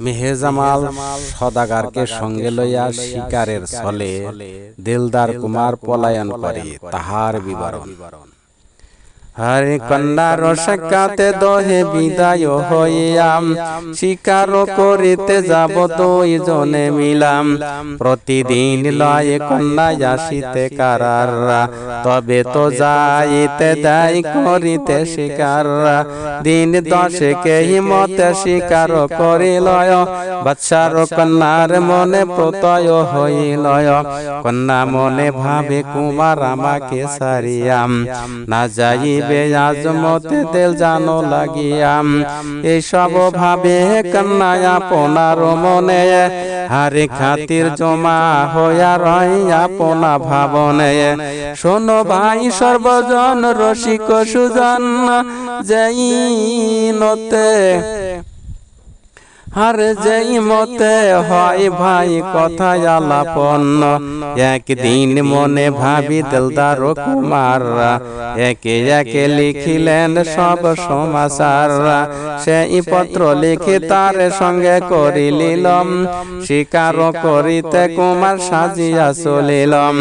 মেহেজামাল সদাগারকে সঙ্গে লইয়া শিকারের ছলে দিলদার কুমার পলায়ন করে তাহার বিবরণ। হরে কন্যার সাক্ষাতে দহে বিদায় হইয়াম। শিকার করিতে যাব দুইজনে মিলাম। প্রতিদিন লয় কন্যা আসিতে কারার তবে তো যাইতে দায় করিতে শিকার দিন দশে কে হিমতে শিকার করিলয়। বাচ্চার কন্যার মনে প্রতয় হইলয়। কন্যা মনে ভাবে কুমার আমাকে সারিয়াম। না যাই দিবে, আজমতে তেল জানো লাগিয়াম এইসব ভাবে কন্যা আপনার মনে, হারে খাতির জমা হইয়া রই আপনা ভাবনে। শোনো ভাই সর্বজন, রসিক সুজন, যেই নতে আর যেই মতে হয় ভাই কথা আলাপন। একদিন মনে ভাবি দিলদার কুমার, একে একে লিখিলেন সব সমাচার। সেই পত্র লিখি তার সঙ্গে করিলিলম, স্বীকার করিতে কুমার সাজিয়া চলিলম।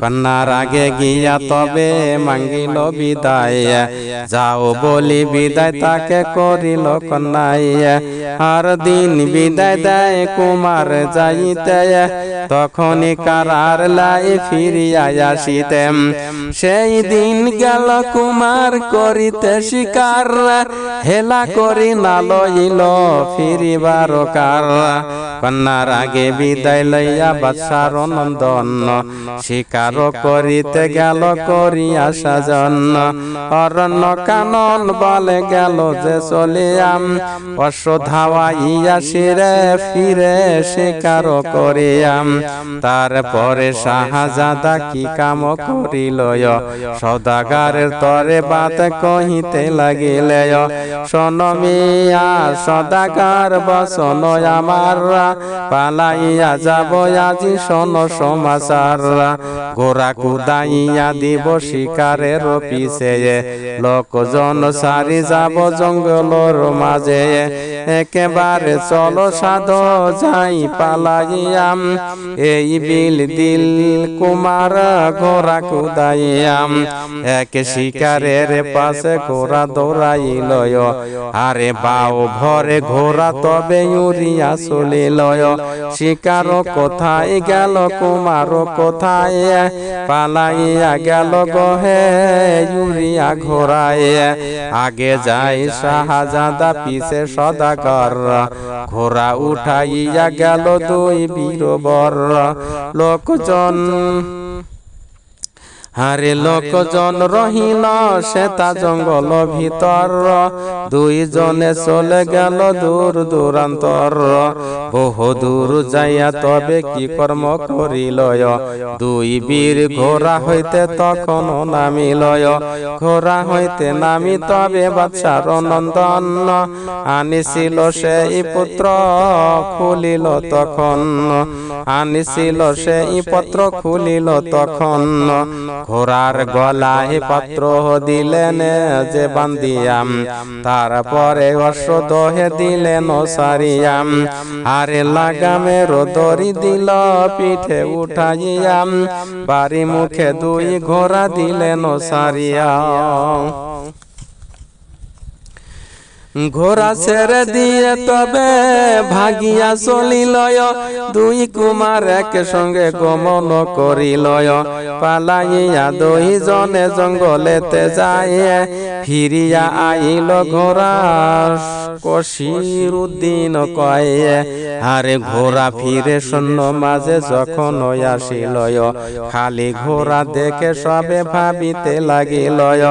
কন্যার আগে গিয়া তবে মাঙ্গিল বিদায়। যাও বলি বিদায় তাকে করিল কন্যাই আর দিন বিদায় দেয় কুমার যাইতে তখন কারার লাই ফিরিয়া আসিতে সেই দিন গেল কুমার করিতে শিকার, হেলা করি না লইল ফিরিবার কার। কন্যার আগে বিদায় লইয়া বাদশার নন্দন। শিকার করিতে গেল, করিয়া সাজন। অরণ্য কানন বলে গেল যে চলিয়াম। অশ্ব ধাওয়াইয়া শিরে ফিরে শিকার করিয়াম। তারপরে শাহজাদা কি কাম করিল সদাগারের তরে বাত কহিতে লাগিলে সনমিয়া সদাগার বসন আমার। পালাইয়া যাব আজি শোন সমাচার। গোরা কুদাইয়া দিব শিকারের পিছে। লোকজন সারি যাব জঙ্গলর মাঝে। একেবারে চলো সাধ যাই পালাইয়াম এই বিল দিল কুমার গোরা কুদাইয়াম এক শিকারের পাশে ঘোড়া দৌড়াইল। আরে বাও ভরে ঘোড়া তবে উড়িয়া চলিল। শিকার কোথায় গেল কুমার কোথায়? পালাইয়া গেল গহে ইউরিয়া ঘোরায় আগে যাই শাহজাদা পিছে সদাগর। ঘোড়া উঠাইয়া গেল দুই বীরবর। লোকজন হারে লোকজন রহিল শ্বেতা জঙ্গল ভিতর। দুইজনে চলে গেল দূর দূরান্তর। বহু দূর যাইয়া তবে কি কর্ম করিল দুই বীর ঘোড়া হইতে তখন নামিলয় ঘোড়া হইতে নামি তবে বাচ্চার নন্দন। আনিছিল সেই পুত্র, খুলিল তখন। আনিছিল সেই পত্র, খুলিল তখন। ঘোড়ার গলায় পাত্র দিলেন যে বান্দিয়াম। তারপরে অশ্ব দহে দিলেন সারিয়াম। আরে লাগামে রোদরি দিল, পিঠে উঠাইয়াম। বাড়ি মুখে দুই ঘোড়া দিলেন সারিয়াম। ঘোড়া ছেড়ে দিয়ে তবে ভাগিয়া চলিলয়। দুই কুমার এক সঙ্গে গমন করিলয়। পালাইয়া দুই জনে জঙ্গলেতে যায় ফিরিয়া আইল ঘোড়া। কশির উদ্দিন কয়ে, আরে ঘোড়া ফিরে শূন্য মাঝে যখন আসিলয়, খালি ঘোড়া দেখে সবে ভাবিতে লাগিলয়,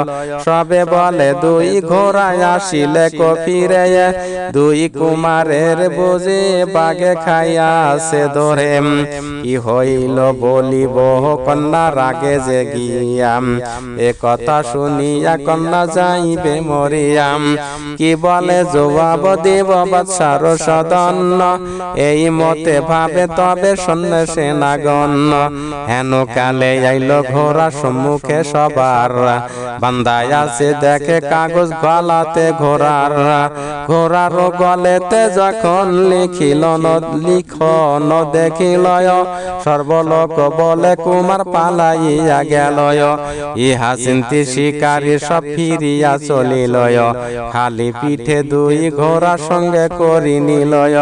সবে বলে, দুই ঘোড়া আসিলে ফিরে, দুই কুমারের বুঝে বাগে খাইয়া সে ধরে, কি হইল বলিব কন্যা রাগে যে গিয়াম এ কথা শুনিয়া কন্যা যাইবে মরিয়াম কি বলে যৌব জবাব দেব বাদশার সদন্য এই মতে ভাবে তবে সন্ন্যাসে নাগন্য হেন কালে আইল ঘোড়া সম্মুখে সবার। বান্দায় আছে দেখে কাগজ গলাতে ঘোড়ার। ঘোড়ার। গলেতে যখন লিখিল ন লিখন দেখিল সর্বলোক বলে কুমার পালাইয়া গেল ইহা চিন্তি শিকারী সব ফিরিয়া চলিল খালি পিঠে দুই ঘোড়া সঙ্গে করি নিলয়।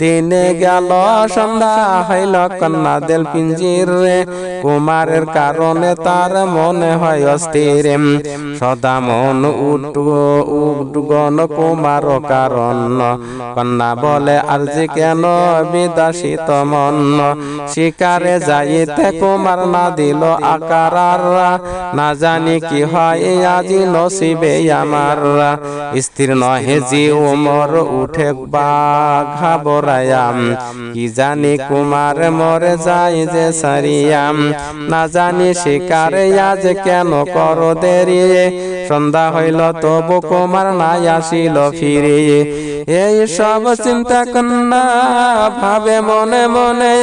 দিনে গেল সন্ধ্যা হইল কন্যা দেল পিঞ্জির রে। কুমারের কারণে তার মনে হয় অস্থির। সদা মন উটগন কুমার কারণ। কন্যা বলে আরজি কেন বিদাসিত মন? শিকারে যাইতে কুমার না দিল আকার না জানি কি হয় আজি নসিবে আমার। স্থির নহে জি ওমর উঠে বাঘা কি জানি কুমার মরে যাই যে সারিয়াম। না জানি শিকার আজ কেন কর দেরি। সন্ধ্যা হইল তবু কুমার নাই আসিল ফিরে। এই সব চিন্তা কন্যা ভাবে মনে মনে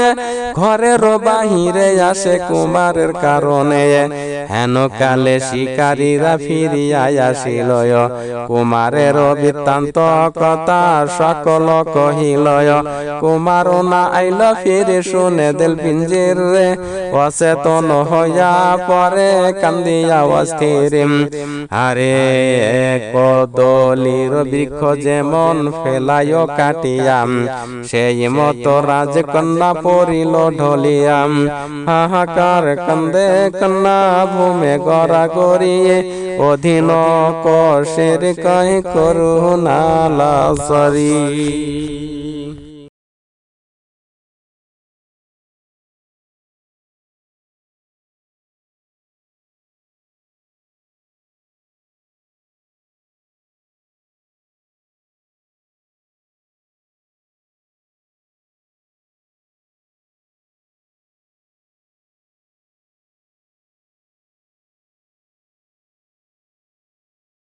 ঘরের বাহিরে আসে কুমারের কারণে। হেন কালে শিকারীরা ফিরিয়া আসিল কুমারের বৃত্তান্ত কথা সকল কহিল কুমার না আইল ফিরে শুনে দিল পিঞ্জির। অচেতন হইয়া পরে কান্দিয়া অস্থির। আরে কদলির বৃক্ষ যেমন ফেলায় কাটিয়াম। সেই মতো রাজকন্যা পড়িল ঢলিয়াম। হাহাকার কান্দে কন্যা ভূমে গড়া করিয়ে অধীন কষের কয় করুণালা সরি।